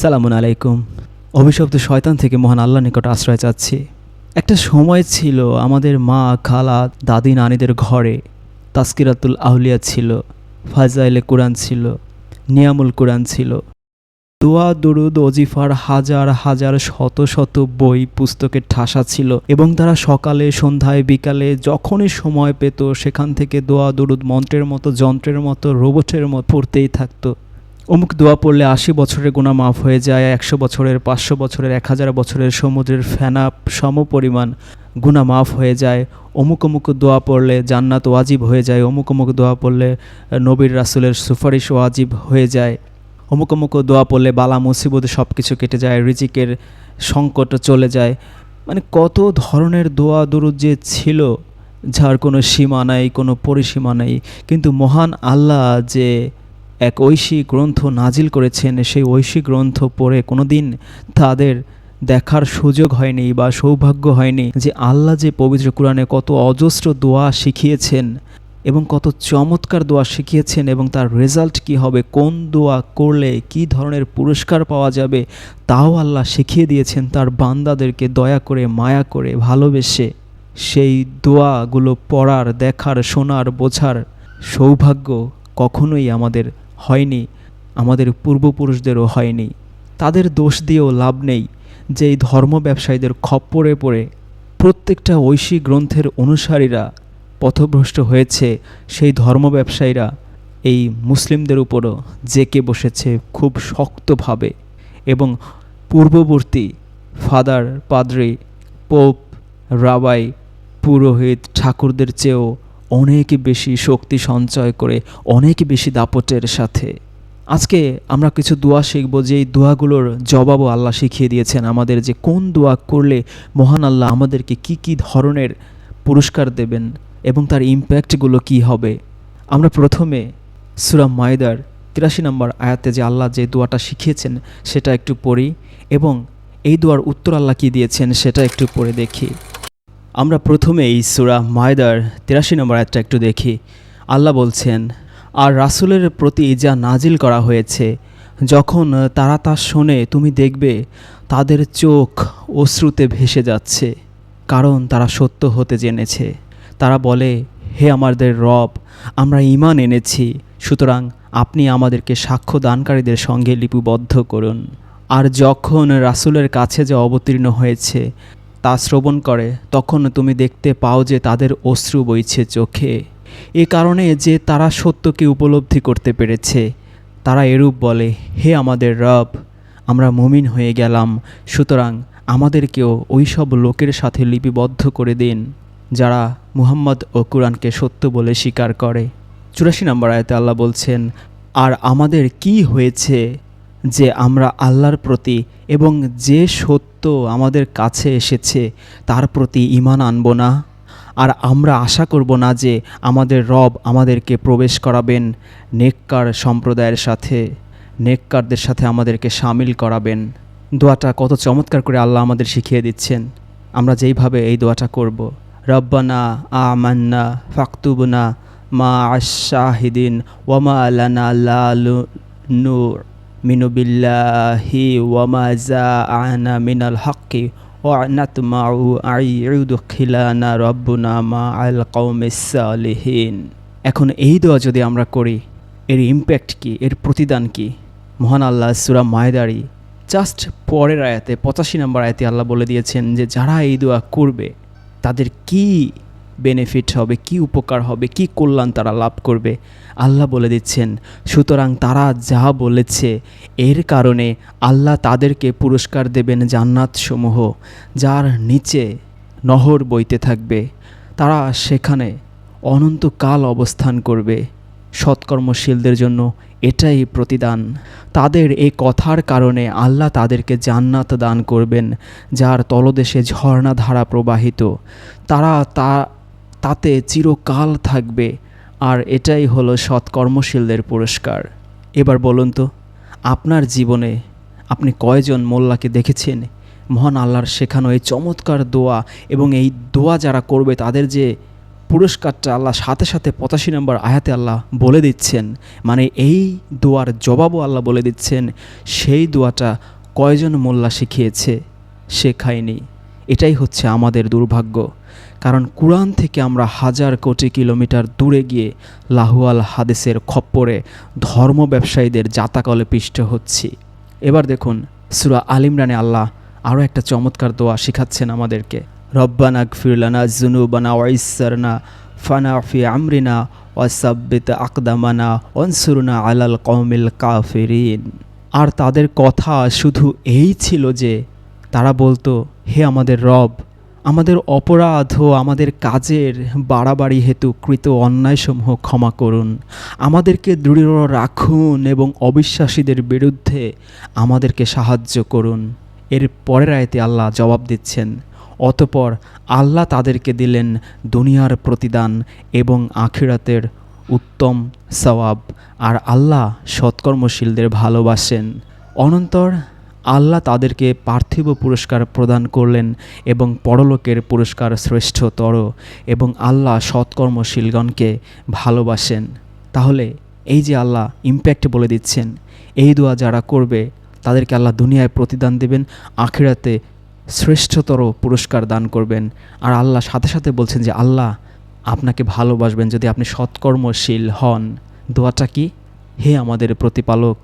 সালামুন আলাইকুম। অভিশপ্ত শয়তান থেকে মহান আল্লাহ নিকট আশ্রয় চাচ্ছি। একটা সময় ছিল আমাদের মা, খালা, দাদি, নানিদের ঘরে তাস্কিরাতুল আউলিয়া ছিল, ফাজাইলে কোরআন ছিল, নিয়ামুল কোরআন ছিল। দোয়া, দরুদ অজিফার হাজার হাজার, শত শত বই, পুস্তকের ঠাসা ছিল এবং তারা সকালে, সন্ধ্যায়, বিকালে যখনই সময় পেত, সেখান থেকে দোয়া, দরুদ মন্ত্রের মতো, যন্ত্রের মতো, রোবটের মতো পড়তেই থাকতো। অমুক দোয়া পড়লে আশি বছরের গুণা মাফ হয়ে যায়, একশো বছরের, পাঁচশো বছরের, এক হাজার বছরের সমুদ্রের ফেনা সম পরিমাণ গুণা মাফ হয়ে যায়। অমুক অমুক দোয়া পড়লে জান্নাত ওয়াজিব হয়ে যায়, অমুক অমুক দোয়া পড়লে নবীর রাসুলের সুপারিশ ওয়াজিব হয়ে যায়। অমুক অমুক দোয়া পড়লে বালা মুসিবত সব কিছু কেটে যায়, রিজিকের সংকট চলে যায়। মানে কত ধরনের দোয়া দরুদ যে ছিল, যার কোনো সীমা নাই, কোনো পরিসীমা নেই। কিন্তু মহান আল্লাহ যে এক ঐশী গ্রন্থ নাজিল করেছেন। সেই ঐশী গ্রন্থ পড়ে কোনোদিন তাদের দেখার সুযোগ হয়নি বা সৌভাগ্য হয়নি যে আল্লাহ যে পবিত্র কোরআনে কত অজস্র দোয়া শিখিয়েছেন এবং কত চমৎকার দোয়া শিখিয়েছেন এবং তার রেজাল্ট কি হবে, কোন দোয়া করলে কি ধরনের পুরস্কার পাওয়া যাবে, তাও আল্লাহ শিখিয়ে দিয়েছেন। তার বান্দাদেরকে দয়া করে, মায়া করে ভালোবেসে সেই দোয়াগুলো পড়ার, দেখার, শোনার, বোঝার সৌভাগ্য কখনোই আমাদের হয়নি, আমাদের পূর্বপুরুষদেরও হয়নি। তাদের দোষ দিয়েও লাভ নেই যে এই ধর্ম ব্যবসায়ীদের খপ্পরে পড়ে। প্রত্যেকটা ঐশী গ্রন্থের অনুসারীরা পথভ্রষ্ট হয়েছে সেই ধর্ম ব্যবসায়ীরা। এই মুসলিমদের উপরও জেকে বসেছে খুব শক্তভাবে এবং পূর্ববর্তী ফাদার, পাদ্রি, পোপ, রাবাই, পুরোহিত ঠাকুরদের চেয়েও অনেক বেশি শক্তি সঞ্চয় করে অনেক বেশি দাপটের সাথে। আজকে আমরা কিছু দোয়া শিখব যে এই দোয়াগুলোর জবাবও আল্লাহ শিখিয়ে দিয়েছেন। আমাদের যে কোন দোয়া করলে মহান আল্লাহ আমাদেরকে কি কি ধরনের পুরস্কার দেবেন এবং তার ইম্প্যাক্টগুলো কি হবে। আমরা প্রথমে সুরা মায়দার তিরাশি নম্বর আয়াতে যে আল্লাহ যে দোয়াটা শিখিয়েছেন, সেটা একটু পড়ি এবং এই দোয়ার উত্তর আল্লাহ কি দিয়েছেন, সেটা একটু পড়ে দেখি। আমরা প্রথমে এই সুরা মায়দার তিরাশি নম্বর আয়াতটা একটু দেখি। আল্লাহ বলছেন, আর রাসূলের প্রতি যা নাজিল করা হয়েছে, যখন তারা তা শোনে, তুমি দেখবে তাদের চোখ অশ্রুতে ভেসে যাচ্ছে, কারণ তারা সত্য হতে জেনেছে। তারা বলে, হে আমাদের রব, আমরা ঈমান এনেছি, সুতরাং আপনি আমাদেরকে সাক্ষ্য দানকারীদের সঙ্গে লিপিবদ্ধ করুন। আর যখন রাসূলের কাছে যা অবতীর্ণ হয়েছে তা শ্রবণ করে, তখন তুমি দেখতে পাও যে তাদের অশ্রু বইছে চোখে। এ কারণে যে তারা সত্যকে উপলব্ধি করতে পেরেছে, তারা এরূপ বলে, হে আমাদের রব, আমরা মুমিন হয়ে গেলাম, সুতরাং আমাদেরকেও ওই সব লোকের সাথে লিপিবদ্ধ করে দিন, যারা মুহাম্মদ ও কুরআনকে সত্য বলে স্বীকার করে। চুরাশি নম্বর আয়তে আল্লাহ বলছেন, আর আমাদের কি হয়েছে? যে আমরা আল্লাহর প্রতি এবং যে সত্য আমাদের কাছে এসেছে, তার প্রতি ঈমান আনব না। আর আমরা আশা করব না যে আমাদের রব আমাদেরকে প্রবেশ করাবেন নেককার সম্প্রদায়ের সাথে, নেককারদের সাথে আমাদেরকে সামিল করাবেন। দোয়াটা কত চমৎকার করে আল্লাহ আমাদের শিখিয়ে দিচ্ছেন। আমরা যেইভাবে এই দোয়াটা করব, রব্বানা আমান্না ফাকতুবনা মা আশাহিদিন ওয়ামা আলানা লালু নূর মিনুবিল্লাহি ওয়ামা জা আনা মিনাল হকি ওয়ানাতমাউ আইউদখিলানা রব্বুনা মা আল কৌমিস সালিহিন এখন এই দোয়া যদি আমরা করি, এর ইম্প্যাক্ট কি? এর প্রতিদান কি? মহান আল্লাহ সুরা মায়দারি জাস্ট পরের আয়াতে, পঁচাশি নম্বর আয়াতে আল্লাহ বলে দিয়েছেন যে, যারা এই দোয়া করবে, তাদের কি বেনিফিট হবে, কি উপকার হবে, কি কল্যাণ তারা লাভ করবে। আল্লাহ বলে দিচ্ছেন, সুতরাং তারা যা বলেছে, এর কারণে আল্লাহ তাদেরকে পুরস্কার দেবেন জান্নাতসমূহ, যার নিচে নহর বইতে থাকবে। তারা সেখানে অনন্তকাল অবস্থান করবে। সৎকর্মশীলদের জন্য এটাই প্রতিদান। তাদের এই কথার কারণে আল্লাহ তাদেরকে জান্নাত দান করবেন, যার তলদেশে ঝর্ণাধারা প্রবাহিত। তারা তা তাতে চিরকাল থাকবে, আর এটাই হলো সৎকর্মশীলদের পুরস্কার। এবার বলুন তো, আপনার জীবনে আপনি কয়জন মোল্লাকে দেখেছেন? মহান আল্লাহর শেখানো এই চমৎকার দোয়া এবং এই দোয়া যারা করবে, তাদের যে পুরস্কারটা আল্লাহ সাথে সাথে পঁচাশি নম্বর আয়াতে আল্লাহ বলে দিচ্ছেন। মানে এই দোয়ার জবাবও আল্লাহ বলে দিচ্ছেন, সেই দোয়াটা কয়জন মোল্লা শিখিয়েছে, শেখায়নি। এটাই হচ্ছে আমাদের দুর্ভাগ্য। কারণ কোরআন থেকে আমরা হাজার কোটি কিলোমিটার দূরে গিয়ে লাহুয়াল হাদিসের খপ্পরে ধর্ম ব্যবসায়ীদের জাতাকলে পিষ্ট হচ্ছি। এবার দেখুন, সুরা আলিমরানে আল্লাহ আরও একটা চমৎকার দোয়া শিখাচ্ছেন আমাদেরকে। রব্বানা গফিরলানা জুনুবানা ওয়াইসারনা ফানা ফি আমরিনা ওয়াসাব্বিত আকদামানা অনসুরনা আলাল কৌমিল কাফিরিন। আর তাদের কথা শুধু এই ছিল যে তারা বলতো, হে আমাদের রব আমাদের অপরাধ ও আমাদের কাজের বাড়াবাড়ি হেতু কৃত অন্যায়সমূহ ক্ষমা করুন। আমাদেরকে দৃঢ় রাখুন এবং অবিশ্বাসীদের বিরুদ্ধে আমাদেরকে সাহায্য করুন। এর পরের আয়তে আল্লাহ জবাব দিচ্ছেন, অতপর আল্লাহ তাদেরকে দিলেন দুনিয়ার প্রতিদান এবং আখিরাতের উত্তম সওয়াব, আর আল্লাহ সৎকর্মশীলদের ভালোবাসেন। অনন্তর আল্লাহ তাদেরকে পার্থিব পুরস্কার প্রদান করলেন এবং পরলোকের পুরস্কার শ্রেষ্ঠতর এবং আল্লাহ সৎকর্মশীলগণকে ভালোবাসেন। তাহলে এই যে আল্লাহ ইম্প্যাক্ট বলে দিচ্ছেন, এই দোয়া যারা করবে, তাদেরকে আল্লাহ দুনিয়ায় প্রতিদান দেবেন, আখিরাতে শ্রেষ্ঠতর পুরস্কার দান করবেন। আর আল্লাহ সাথে সাথে বলছেন যে, আল্লাহ, আপনাকে ভালোবাসবেন যদি আপনি সৎকর্মশীল হন। দোয়াটা কি? হে আমাদের প্রতিপালক,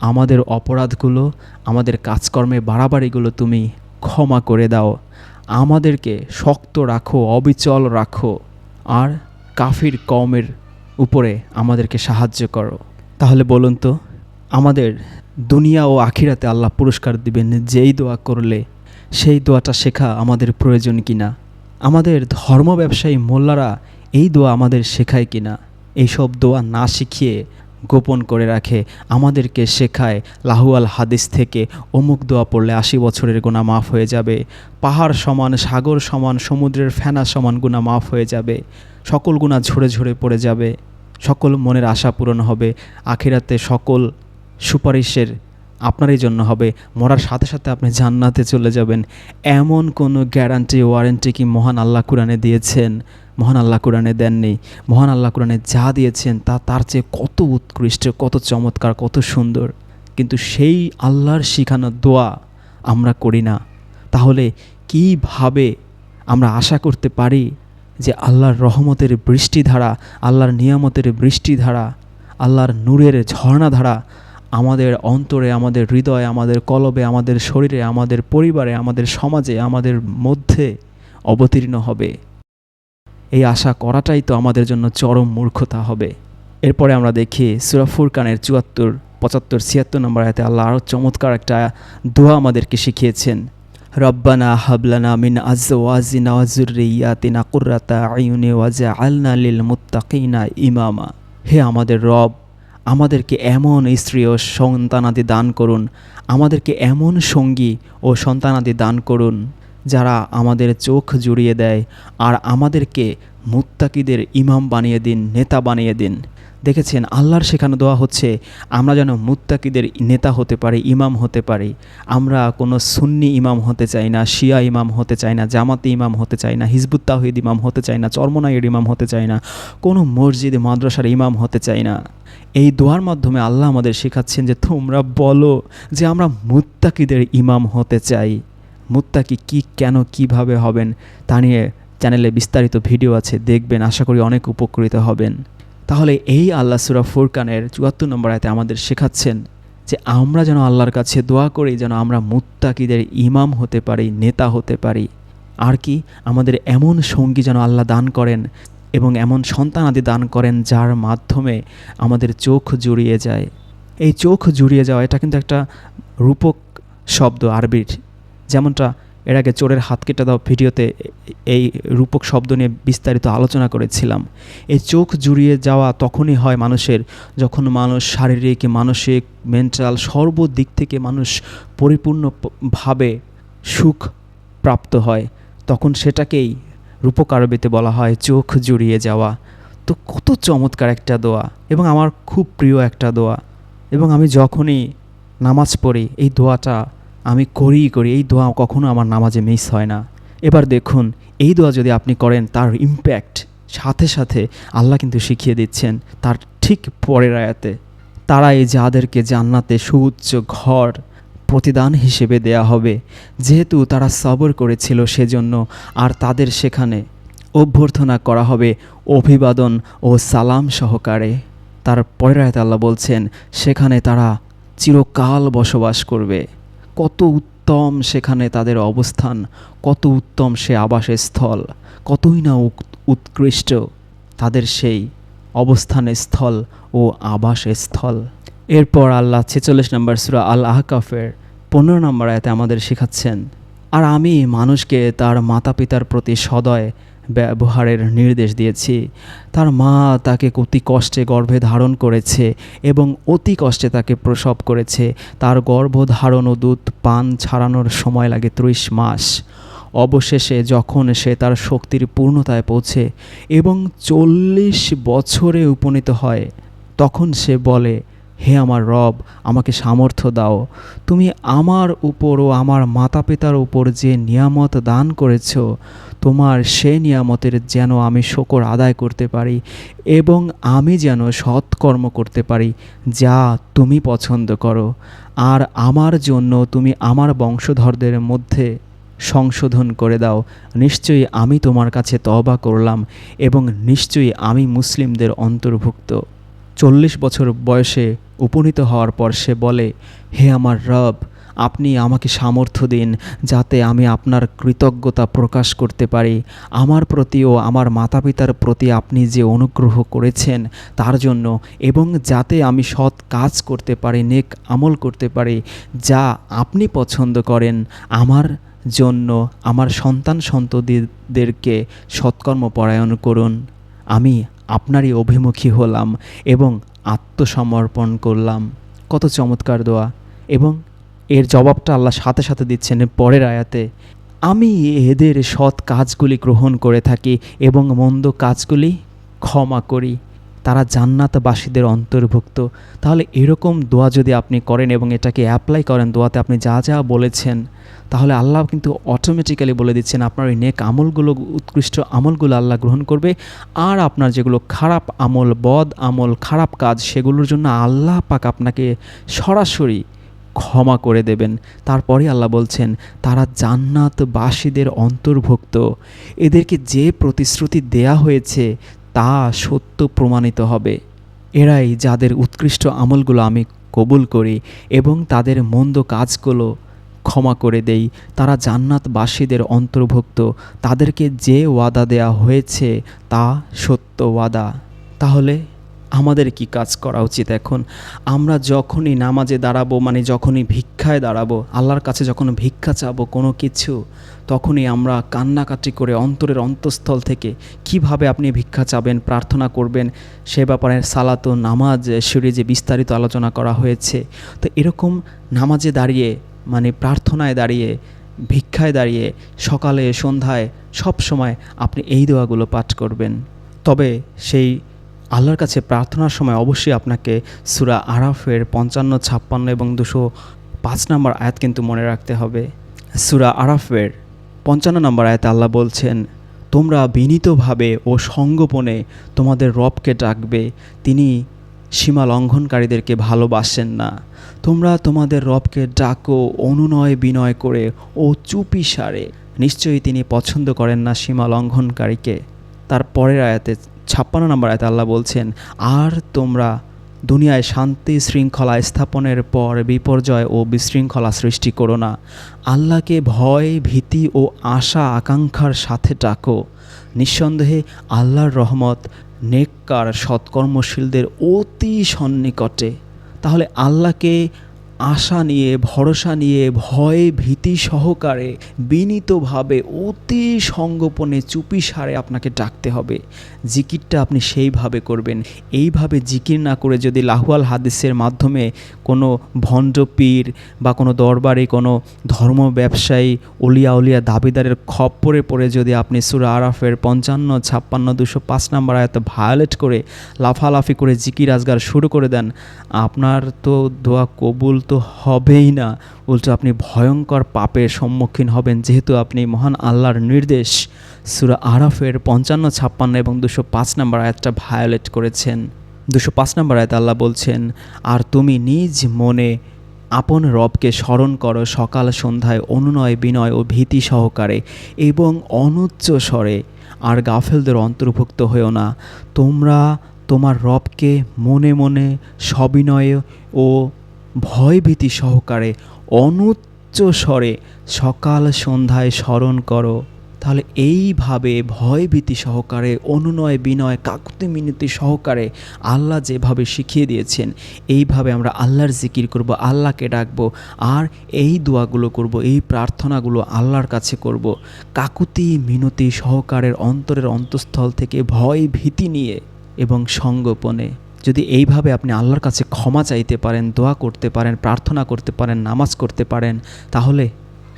আমাদের অপরাধগুলো, আমাদের কাজকর্মে বাড়াবাড়িগুলো তুমি ক্ষমা করে দাও। আমাদেরকে শক্ত রাখো, অবিচল রাখো, আর কাফির কমের উপরে আমাদেরকে সাহায্য করো। তাহলে বলুন তো, আমাদের দুনিয়া ও আখিরাতে আল্লাহ পুরস্কার দিবেন, যেই দোয়া করলে সেই দোয়াটা শেখা আমাদের প্রয়োজন কিনা? আমাদের ধর্ম ব্যবসায়ী মোল্লারা এই দোয়া আমাদের শেখায় কিনা? এইসব দোয়া না শিখিয়ে গোপন করে রাখে, আমাদেরকে শেখায়। লাহুয়াল হাদিস থেকে অমুক দোয়া পড়লে আশি বছরের গোনা মাফ হয়ে যাবে। পাহাড় সমান, সাগর সমান, সমুদ্রের ফেনা সমান গুণা মাফ হয়ে যাবে। সকল গুণা ঝরে ঝরে পড়ে যাবে। সকল মনের আশা পূরণ হবে। আখিরাতে সকল সুপারিশের আপনারই জন্য হবে। মরার সাথে সাথে আপনি জান্নাতে চলে যাবেন। এমন কোনো গ্যারান্টি ওয়ারেন্টি কি মহান আল্লাহ কোরআনে দিয়েছেন? মহান আল্লাহ কোরআনে দেননি, মহান আল্লাহ কোরআনে যা দিয়েছেন তা তার চেয়ে কত উৎকৃষ্ট, কত চমৎকার, কত সুন্দর। কিন্তু সেই আল্লাহর শিখানো দোয়া আমরা করি না। তাহলে কীভাবে আমরা আশা করতে পারি যে আল্লাহর রহমতের বৃষ্টিধারা, আল্লাহর নিয়ামতের বৃষ্টিধারা, আল্লাহর নূরের ঝর্ণাধারা আমাদের অন্তরে, আমাদের হৃদয়ে, আমাদের কলবে, আমাদের শরীরে, আমাদের পরিবারে, আমাদের সমাজে, আমাদের মধ্যে অবতীর্ণ হবে? এই আশা করাটাই তো আমাদের জন্য চরম মূর্খতা হবে। এরপরে আমরা দেখি সুরাফুর কানের চুয়াত্তর, পঁচাত্তর, ছিয়াত্তর নম্বর আয়তে আল্লাহ আরও চমৎকার একটা দোয়া আমাদেরকে শিখিয়েছেন। রব্বানা হাবলানা মিন আজওয়াজিনা ওয়াজুরিয়াতিনা ওয়াজা আলনা ইমামা। হে আমাদের রব, আমাদেরকে এমন স্ত্রী ও সন্তানাদি দান করুন, আমাদেরকে এমন সঙ্গী ও সন্তানাদি দান করুন। যারা আমাদের চোখ জুড়িয়ে দেয় আর আমাদেরকে মুত্তাকিদের ইমাম বানিয়ে দিন, নেতা বানিয়ে দিন। দেখেছেন, আল্লাহর শেখানো দেওয়া হচ্ছে, আমরা যেন মুত্তাকিদের নেতা হতে পারি, ইমাম হতে পারি। আমরা কোনো সুন্নি ইমাম হতে চাই না, শিয়া ইমাম হতে চাই না, জামাতি ইমাম হতে চাই না, হিজবুত তাহিদ ইমাম হতে চাই না, চর্মনাইয়ের ইমাম হতে চাই না, কোনো মসজিদ, মাদ্রাসার ইমাম হতে চাই না। এই দোয়ার মাধ্যমে আল্লাহ আমাদের শেখাচ্ছেন যে তোমরা বলো যে আমরা মুত্তাকিদের ইমাম হতে চাই। মুত্তাকি কি কেন, কীভাবে হবেন তা নিয়ে চ্যানেলে বিস্তারিত ভিডিও আছে, দেখবেন, আশা করি অনেক উপকৃত হবেন। তাহলে এই আল্লাহ সুরা ফুরকানের চুয়াত্তর নম্বর আয়তে আমাদের শেখাচ্ছেন যে আমরা যেন আল্লাহর কাছে দোয়া করি, যেন আমরা মুত্তাকিদের ইমাম হতে পারি, নেতা হতে পারি। আর কি, আমাদের এমন সঙ্গী যেন আল্লাহ দান করেন এবং এমন সন্তান আদি দান করেন যার মাধ্যমে আমাদের চোখ জুড়িয়ে যায়। এই চোখ জুড়িয়ে যাওয়া, এটা কিন্তু একটা রূপক শব্দ আরবির। যেমনটা এর আগে চোরের হাত কেটে দাও ভিডিওতে এই রূপক শব্দ নিয়ে বিস্তারিত আলোচনা করেছিলাম। এই চোখ জুড়িয়ে যাওয়া তখনই হয় মানুষের, যখন মানুষ শারীরিক, মানসিক, মেন্টাল সর্বদিক থেকে মানুষ পরিপূর্ণভাবে সুখ প্রাপ্ত হয়, তখন সেটাকেই রূপক আরবিতে বলা হয় চোখ জুড়িয়ে যাওয়া। তো কত চমৎকার একটা দোয়া এবং আমার খুব প্রিয় একটা দোয়া। এবং আমি যখনই নামাজ পড়ি, এই দোয়াটা আমি করিই করি এই দোয়া কখনো আমার নামাজে মিস হয় না। এবার দেখুন, এই দোয়া যদি আপনি করেন, তার ইম্প্যাক্ট সাথে সাথে আল্লাহ কিন্তু শিখিয়ে দিচ্ছেন, তার ঠিক পরের আয়াতে। তারা এই যাদেরকে জান্নাতে সুউচ্চ ঘর, প্রতিদান হিসেবে দেয়া হবে। যেহেতু তারা সবর করেছিল সেজন্য আর তাদের সেখানে অভ্যর্থনা করা হবে অভিবাদন ও সালাম সহকারে। তার পরের আয়াতে আল্লাহ বলছেন, সেখানে তারা চিরকাল বসবাস করবে। কত উত্তম সেখানে তাদের অবস্থান, কত উত্তম সে আবাসের স্থল কতই না উৎকৃষ্ট তাদের সেই অবস্থানের স্থল ও আবাসের স্থল এরপর আল্লাহ ছেচল্লিশ নম্বর সুরা আল আহকাফের পনেরো নম্বর আয়াতে আমাদের শেখাচ্ছেন, আর আমি মানুষকে তার মাতা পিতার প্রতি সদয় ব্যবহারের নির্দেশ দিয়েছি। তার মা তাকে অতি কষ্টে গর্ভে ধারণ করেছে এবং অতি কষ্টে তাকে প্রসব করেছে। তার গর্ভধারণ ও দুধ পান ছাড়ানোর সময় লাগে ত্রিশ মাস। অবশেষে যখন সে তার শক্তির পূর্ণতায় পৌঁছে এবং চল্লিশ বছরে উপনীত হয়, তখন সে বলে হে আমার রব, আমাকে সামর্থ্য দাও। তুমি আমার উপর ও আমার মাতা পিতার উপর যে নিয়ামত দান করেছ, তোমার সে নিয়ামতের যেন আমি শকর আদায় করতে পারি এবং আমি যেন সৎকর্ম করতে পারি, যা তুমি পছন্দ করো। আর আমার জন্য তুমি আমার বংশধরদের মধ্যে সংশোধন করে দাও। নিশ্চয়ই আমি তোমার কাছে তবা করলাম এবং নিশ্চয়ই আমি মুসলিমদের অন্তর্ভুক্ত। চল্লিশ বছর বয়সে উপনীত হওয়ার পর সে বলে, হে আমার রব, আপনি আমাকে সামর্থ্য দিন যাতে আমি আপনার কৃতজ্ঞতা প্রকাশ করতে পারি। আমার প্রতি ও আমার মাতা পিতার প্রতি আপনি যে অনুগ্রহ করেছেন তার জন্য এবং যাতে আমি সৎ কাজ করতে পারি, নেক আমল করতে পারি, যা আপনি পছন্দ করেন, আমার জন্য আমার সন্তান সন্ততিদেরকে সৎকর্ম পরায়ণ করুন। আমি আপনারই অভিমুখী হলাম এবং আত্মসমর্পণ করলাম। কত চমৎকার দোয়া। এবং এর জবাবটা আল্লাহ সাথে সাথে দিচ্ছেন পরের আয়াতে। আমি এদের সৎ কাজগুলি গ্রহণ করে থাকি এবং মন্দ কাজগুলি ক্ষমা করি। তারা জান্নাতবাসীদের অন্তর্ভুক্ত। তাহলে এরকম দোয়া যদি আপনি করেন এবং এটাকে অ্যাপ্লাই করেন দোয়াতে আপনি যা যা বলেছেন, তাহলে আল্লাহ কিন্তু অটোমেটিক্যালি বলে দিচ্ছেন আপনার ওই নেক আমলগুলো, উৎকৃষ্ট আমলগুলো আল্লাহ গ্রহণ করবে। আর আপনার যেগুলো খারাপ আমল, বদ আমল, খারাপ কাজ, সেগুলোর জন্য আল্লাহ পাক আপনাকে সরাসরি ক্ষমা করে দেবেন। তারপরে আল্লাহ বলছেন, তারা জান্নাতবাসীদের অন্তর্ভুক্ত। এদেরকে যে প্রতিশ্রুতি দেয়া হয়েছে তা সত্য প্রমাণিত হবে। এরাই যাদের উৎকৃষ্ট আমলগুলো আমি কবুল করি এবং তাদের মন্দ কাজগুলো ক্ষমা করে দেই, তারা জান্নাতবাসীদের অন্তর্ভুক্ত, তাদেরকে যে ওয়াদা দেয়া হয়েছে তা সত্য ওয়াদা। তাহলে আমাদের কি কাজ করা উচিত এখন? আমরা যখনই নামাজে দাঁড়াবো মানে যখনই ভিক্ষায় দাঁড়াবো, আল্লাহর কাছে যখন ভিক্ষা চাবো কোনো কিছু, তখনই আমরা কান্নাকাটি করে অন্তরের অন্তঃস্থল থেকে কীভাবে আপনি ভিক্ষা চাবেন, প্রার্থনা করবেন, সে ব্যাপারে সালাত ও নামাজ সিরিজে বিস্তারিত আলোচনা করা হয়েছে। তো এরকম নামাজে দাঁড়িয়ে মানে প্রার্থনায় দাঁড়িয়ে, ভিক্ষায় দাঁড়িয়ে সকালে, সন্ধ্যায় সব সময় আপনি এই দোয়াগুলো পাঠ করবেন। তবে সেই আল্লাহর কাছে প্রার্থনার সময় অবশ্যই আপনাকে সুরা আরাফের পঞ্চান্ন, ছাপ্পান্ন এবং দুশো পাঁচ নম্বর আয়াত কিন্তু মনে রাখতে হবে। সুরা আরাফের পঞ্চান্ন নম্বর আয়াতে আল্লাহ বলছেন, তোমরা বিনীতভাবে ও সঙ্গোপনে তোমাদের রবকে ডাকবে। তিনি সীমা লঙ্ঘনকারীদেরকে ভালোবাসেন না। তোমরা তোমাদের রবকে ডাকো, অনুনয় বিনয় করে ও চুপি সারে। নিশ্চয়ই তিনি পছন্দ করেন না সীমা লঙ্ঘনকারীকে। তার পরের আয়াতে ছাপ্পান্ন নম্বর আয়াতে আল্লাহ বলছেন, আর তোমরা দুনিয়ায় শান্তি শৃঙ্খলা স্থাপনের পর বিপর্যয় ও বিশৃঙ্খলা সৃষ্টি করো না। আল্লাহকে ভয়, ভীতি ও আশা আকাঙ্ক্ষার সাথে ডাকো। নিঃসন্দেহে আল্লাহর রহমত নেককার সৎকর্মশীলদের অতি সন্নিকটে। তাহলে আল্লাহকে আশা নিয়ে, ভরসা নিয়ে, ভয়, ভীতি সহকারে বিনীতভাবে অতি সঙ্গোপনে চুপি সারে আপনাকে ডাকতে হবে। জিকিরটা আপনি সেইভাবে করবেন। এইভাবে জিকির না করে যদি লাহুয়াল হাদিসের মাধ্যমে কোনো ভণ্ড পীর বা কোনো দরবারে কোনো ধর্ম ব্যবসায়ী অলিয়া উলিয়া দাবিদারের খপ্পরে পড়ে যদি আপনি সুরা আরাফের পঞ্চান্ন, ছাপ্পান্ন, দুশো পাঁচ নাম্বার আয়ত ভায়োলেট করে লাফালাফি করে জিকির আজগার শুরু করে দেন, আপনার তো দোয়া কবুল তো হবেই না। উল্টো আপনি ভয়ঙ্কর পাপের সম্মুখীন হবেন। যেহেতু আপনি মহান আল্লাহর নির্দেশ, সুরা আরাফের পঞ্চান্ন, ছাপ্পান্ন এবং দুশো পাঁচ নম্বর আয়াতটা ভায়োলেট করেছেন। দুশো পাঁচ নম্বর আয়াত আল্লাহ বলছেন, আর তুমি নিজ মনে আপন রবকে স্মরণ করো সকাল সন্ধ্যায় অনুনয়, বিনয় ও ভীতি সহকারে এবং অনুচ্চ স্বরে। আর গাফেলদের অন্তর্ভুক্ত হয়েও না। তোমরা তোমার রবকে মনে মনে সবিনয়ে ও ভয়ভীতি সহকারে অনুচ্চ স্বরে সকাল সন্ধ্যায় স্মরণ করো। তাহলে এইভাবে ভয়ভীতি সহকারে, অনুনয় বিনয়, কাকুতি মিনতি সহকারে আল্লাহ যেভাবে শিখিয়ে দিয়েছেন, এইভাবে আমরা আল্লাহর জিকির করব, আল্লাহকে ডাকবো, আর এই দোয়াগুলো করব, এই প্রার্থনাগুলো আল্লাহর কাছে করব। কাকুতি মিনতি সহকারের অন্তরের অন্তঃস্থল থেকে ভয় ভীতি নিয়ে এবং সঙ্গোপনে। যদি এইভাবে আপনি আল্লাহর কাছে ক্ষমা চাইতে পারেন, দোয়া করতে পারেন, প্রার্থনা করতে পারেন, নামাজ করতে পারেন, তাহলে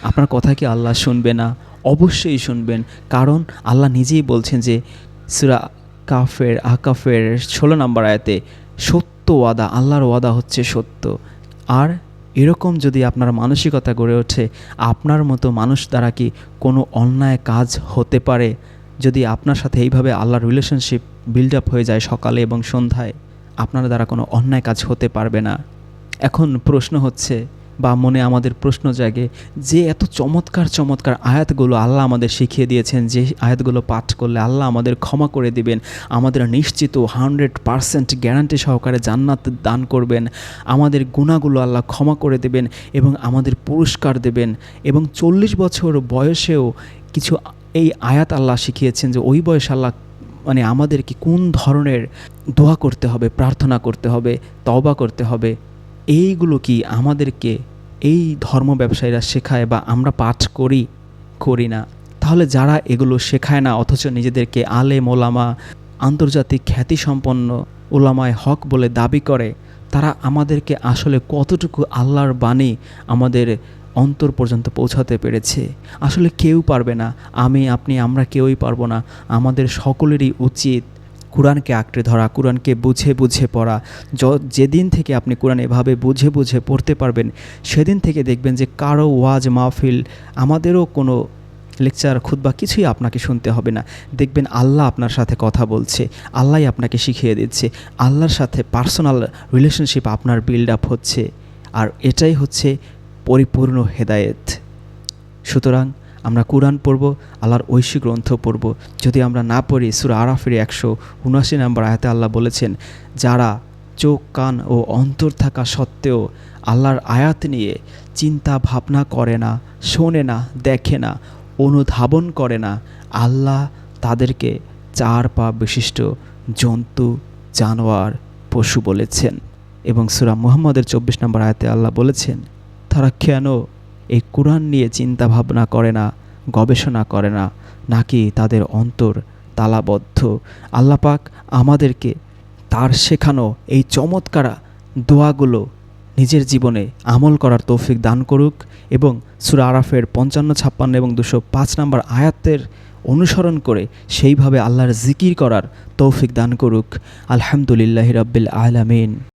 আপনার কথা কি আল্লাহ শুনবে না? অবশ্যই শুনবেন। কারণ আল্লাহ নিজেই বলছেন যে, সুরা কাফের, আকাফের ষোলো নম্বর আয়াতে, সত্য ওয়াদা, আল্লাহর ওয়াদা হচ্ছে সত্য। আর এরকম যদি আপনার মানসিকতা গড়ে ওঠে, আপনার মতো মানুষ দ্বারা কি কোনো অন্যায় কাজ হতে পারে? যদি আপনার সাথে এইভাবে আল্লাহর রিলেশনশিপ বিল্ড আপ হয়ে যায় সকালে এবং সন্ধ্যায় আপনার দ্বারা কোনো অন্যায় কাজ হতে পারবে না। এখন প্রশ্ন হচ্ছে বা মনে আমাদের প্রশ্ন জাগে যে এত চমৎকার চমৎকার আয়াতগুলো আল্লাহ আমাদের শিখিয়ে দিয়েছেন, যে আয়াতগুলো পাঠ করলে আল্লাহ আমাদের ক্ষমা করে দিবেন, আমাদের নিশ্চিত হান্ড্রেড পারসেন্ট গ্যারান্টি সহকারে জান্নাত দান করবেন, আমাদের গুণাগুলো আল্লাহ ক্ষমা করে দেবেন এবং আমাদের পুরস্কার দেবেন এবং চল্লিশ বছর বয়সেও কিছু এই আয়াত আল্লাহ শিখিয়েছেন যে ওই বয়স আল্লাহ মানে আমাদেরকে কোন ধরনের দোয়া করতে হবে, প্রার্থনা করতে হবে, তওবা করতে হবে, এইগুলো কি আমাদেরকে এই ধর্ম ব্যবসায়ীরা শেখায় বা আমরা পাঠ করি করি না? তাহলে যারা এগুলো শেখায় না, অথচ নিজেদেরকে আলে মোলামা আন্তর্জাতিক খ্যাতিসম্পন্ন ওলামায় হক বলে দাবি করে, তারা আমাদেরকে আসলে কতটুকু আল্লাহর বাণী আমাদের অন্তর পর্যন্ত পৌঁছাতে পেরেছে। আসলে কেউ পারবে না। আমি, আপনি, আমরা কেউই পারব না। আমাদের সকলেরই উচিত কোরআনকে আঁকড়ে ধরা, কোরআনকে বুঝে বুঝে পড়া। য- যেদিন থেকে আপনি কোরআন এভাবে বুঝে বুঝে পড়তে পারবেন, সেদিন থেকে দেখবেন যে কারও ওয়াজ মাহফিল, আমাদেরও কোনো লেকচার, খুতবা কিছুই আপনাকে শুনতে হবে না। দেখবেন আল্লাহ আপনার সাথে কথা বলছে, আল্লাহই আপনাকে শিখিয়ে দিচ্ছে, আল্লাহর সাথে পার্সোনাল রিলেশনশিপ আপনার বিল্ড আপ হচ্ছে। আর এটাই হচ্ছে পরিপূর্ণ হেদায়েত। সুতরাং আমরা কোরআন পড়ব, আল্লাহর ঐশী গ্রন্থ পড়ব। যদি আমরা না পড়ি, সুরা আরাফের একশো উনআশি নম্বর আয়াতে আল্লাহ বলেছেন, যারা চোখ, কান ও অন্তর থাকা সত্ত্বেও আল্লাহর আয়াত নিয়ে চিন্তা ভাবনা করে না, শোনে না, দেখে না, অনুধাবন করে না, আল্লাহ তাদেরকে চার পা বিশিষ্ট জন্তু, জানোয়ার, পশু বলেছেন। এবং সুরা মুহাম্মদের চব্বিশ নম্বর আয়াতে আল্লাহ বলেছেন তারা কেন এই কোরআন নিয়ে চিন্তা ভাবনা করে না, গবেষণা করে না, নাকি তাদের অন্তর তালাবদ্ধ? আল্লাপাক আমাদেরকে তার শেখানো এই চমৎকার দোয়াগুলো নিজের জীবনে আমল করার তৌফিক দান করুক এবং সুরা আরাফের পঞ্চান্ন, ছাপ্পান্ন এবং দুশো পাঁচ নম্বর আয়াতের অনুসরণ করে সেইভাবে আল্লাহর জিকির করার তৌফিক দান করুক। আলহামদুলিল্লাহ রব্বিল আলামিন।